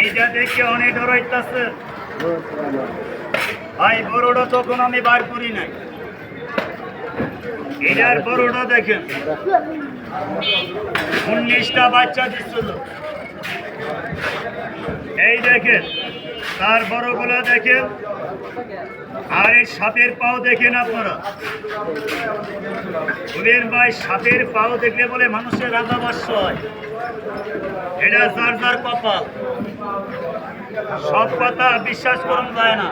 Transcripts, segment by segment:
এইটা দেখে অনেক ডরাইতেছে ভাই, বড়টা তখন আমি বার করি নাই। এটার বড়টা দেখেন। উনিশটা বাচ্চা দিচ্ছিল এই দেখেন, তার বড়গুলো দেখেন। আর এই সাপের পাও দেখেন আপনারা। ফুলের ভাই, সাপের পাও দেখলে বলে মানুষের রাজাবাস্য হয়। এটা যার যার কপাল। সব কথা বিশ্বাস করুন যায় না।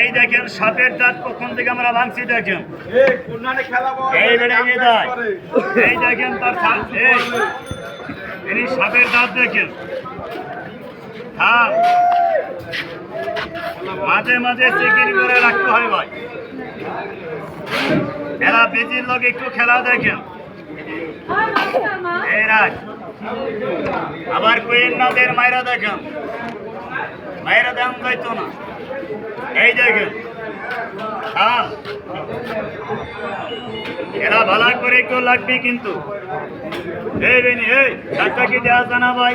এই দেখেন, সাপের দাঁত কখন থেকে আমরা ভাঙছি দেখেন। এই এই দেখেন তার সাপের দাঁত দেখেন। থাম। মাঝে মাঝে চেকিং করে রাখতে হয় ভাই। এরা বেজির লোক একটু খেলা দেখেন। আবার কোয়েন নাদের মায়েরা দেখেন। মায়েরা দেন যাইতো না। এই দেখেন এরা ভালো করে একটু লাগবে কিন্তু। এই বেনি, এই, ডাক্তার কি দেওয়া জানা ভাই?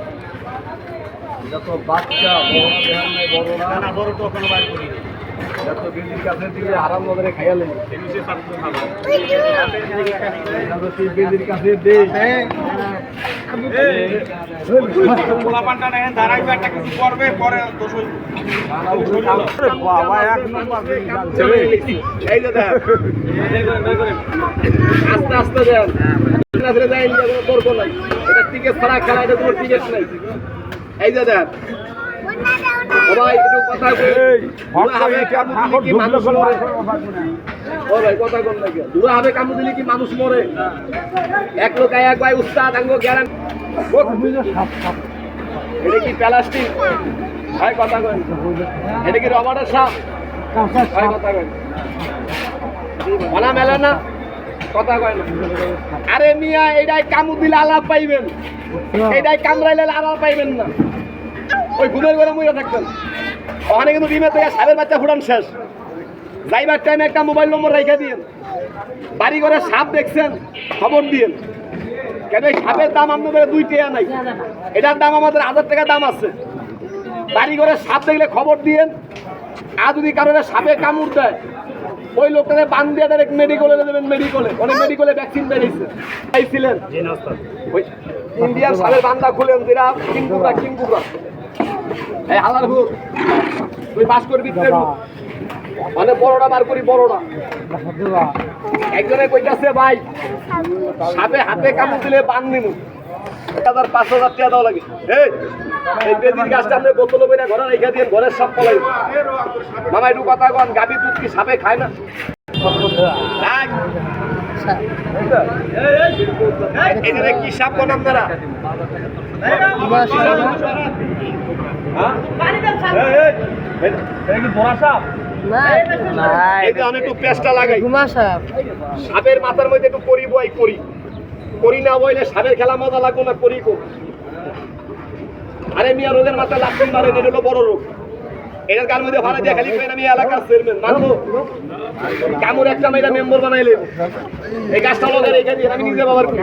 যত বাচ্চা বড় না না, না করি যত বেদির কাছে দিলে আরাম করে খাইয়ালে যত তুই কাছে করবে। বাবা এক নম্বর এই আস্তে আস্তে দেন। ছেলে যায় ইন্ডিয়া কোনো এটা টিকেট ছাড়া খেলা এটা কোনো টিকেট নাই। এই যে দেখ সবাই একটু কথা ও ভাই কথা কোন লাগে দুরা হবে কামু দিলে কি মানুষ মরে? এক লোক এক ভাই উস্তাদ আঙ্গ গ্যারান এটা কি প্লাস্টিক? ভাই কথা কই এটা কি রবারের সাপ? ভাই কথা কই মানা মেলে না? কথা কয় না। আরে মিয়া এটাই কামু দিলে আলাপ পাইবেন। এটাই কামড়াইলে আলাপ পাইবেন না। ওই ঘুমের ঘরে মুইরা থাকতেন ওখানে কিন্তু ডিমের থেকে সারের বাচ্চা ফুটান শেষ। যাইবার টাইমে একটা মোবাইল নম্বর রেখে দিন বাড়ি ঘরে সাপ দেখছেন খবর দিন কেন এই সাপের দাম আপনাদের দুই টাকা নাই? এটার দাম আমাদের হাজার টাকা দাম আছে। বাড়ি ঘরে সাপ দেখলে খবর দিয়েন। আর যদি কারণে সাপে কামড় দেয় ওই লোকটাকে বান দিয়ে ডাইরেক্ট মেডিকেলে দেবেন মেডিকেলে অনেক মেডিকেলে ভ্যাকসিন বেরিয়েছে। চাইছিলেন ওই ইন্ডিয়ান সালের বান্দা খুলেন যেটা কিংকুকা কিংকুকা এই হালার হুক তুই বাস করবি মানে বড়টা বার করি বড়টা একজনে কইতাছে, ভাই সাপে হাতে কামড় দিলে বান নিমু। এক হাজার পাঁচ হাজার টাকা দেওয়া লাগে। এই এই বেদির গাছটা আপনি বোতল বইনা ঘরে রেখে দিয়ে ঘরের সাপ পলাই মামা একটু কথা কন গাভী দুধ কি সাপে খায় না? রাখ। এই যে কি সাপ কোন আপনারা একটু লাগাই। সাপের মাথার মধ্যে একটু করি বই করি। করি না বইলে সাপের খেলা মজা লাগবো না করি করি আরে মিয়া, রোগের মাথায় লাগছেন মারে, এটা হলো বড় রোগ। এটার কার মধ্যে ভাড়া দিয়ে খালি আমি এলাকার চেয়ারম্যান মানবো কামুর একটা মেয়েরা মেম্বার বানাইলে এই গাছটা রেখে দিয়ে আমি নিজে বাবার করি।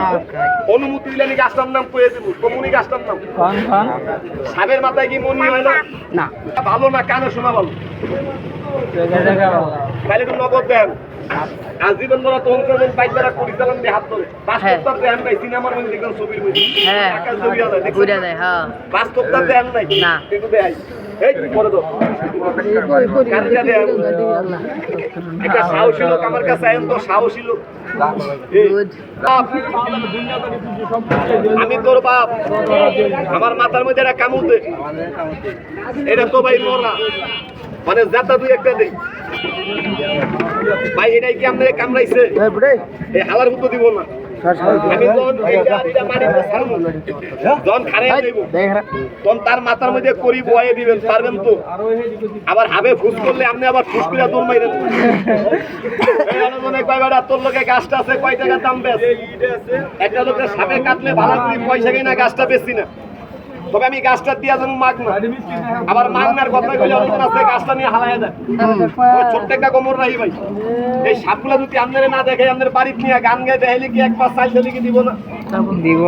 অনুমতি দিলে আমি গাছটার নাম কয়ে দেবো কমুনি গাছটার নাম। সাপের মাথায় কি মনি হয় না? না। ভালো না কানে শোনা ভালো। তাহলে একটু নগদ দেন। আজীবন ধরা তখন করবেন বাইক দ্বারা পরিচালন দিয়ে হাত ধরে। বাস্তবতার দেন নাই সিনেমার মধ্যে দেখবেন ছবির মধ্যে। হ্যাঁ। হ্যাঁ। বাস্তবতার দেন নাই। না। একটু দেয়। একটা সাহসী লোক আমার কাছে তো সাহসী লোক। আমি তোর বাপ। আমার মাথার মধ্যে একটা কামড় দে। এটা তো ভাই মরা। মানে যাতা দুই একটা দেই। ভাই এটাই কি আপনার কামড়াইছে? এই হালার মতো দিব না। তার মাথার মধ্যে করি বয়ে দিবেন পারবেন তো? আবার হাবে ফুস করলে আপনি আবার ফুস করে দৌড় মাইরেন। কয় বেটা তোর লোকে গাছটা আছে কয় টাকা দাম বেশ? একটা লোকের সাপে কাটলে ভালো পয়সা কিনা গাছটা বেশি না। তবে আমি গাছটা দিয়া যেন মাগ না। আবার মাগনার কথা কইলে অনেকদিন আছে গাছটা নিয়ে হালাইয়া দেয় প্রত্যেকটা ছোট্ট একটা কোমর রাহি ভাই। এই সাপগুলা যদি আপনারা না দেখে আমাদের বাড়ি নিয়ে গান গাই হেলে কি এক পাঁচ চাইছে কি দিব না? দিব।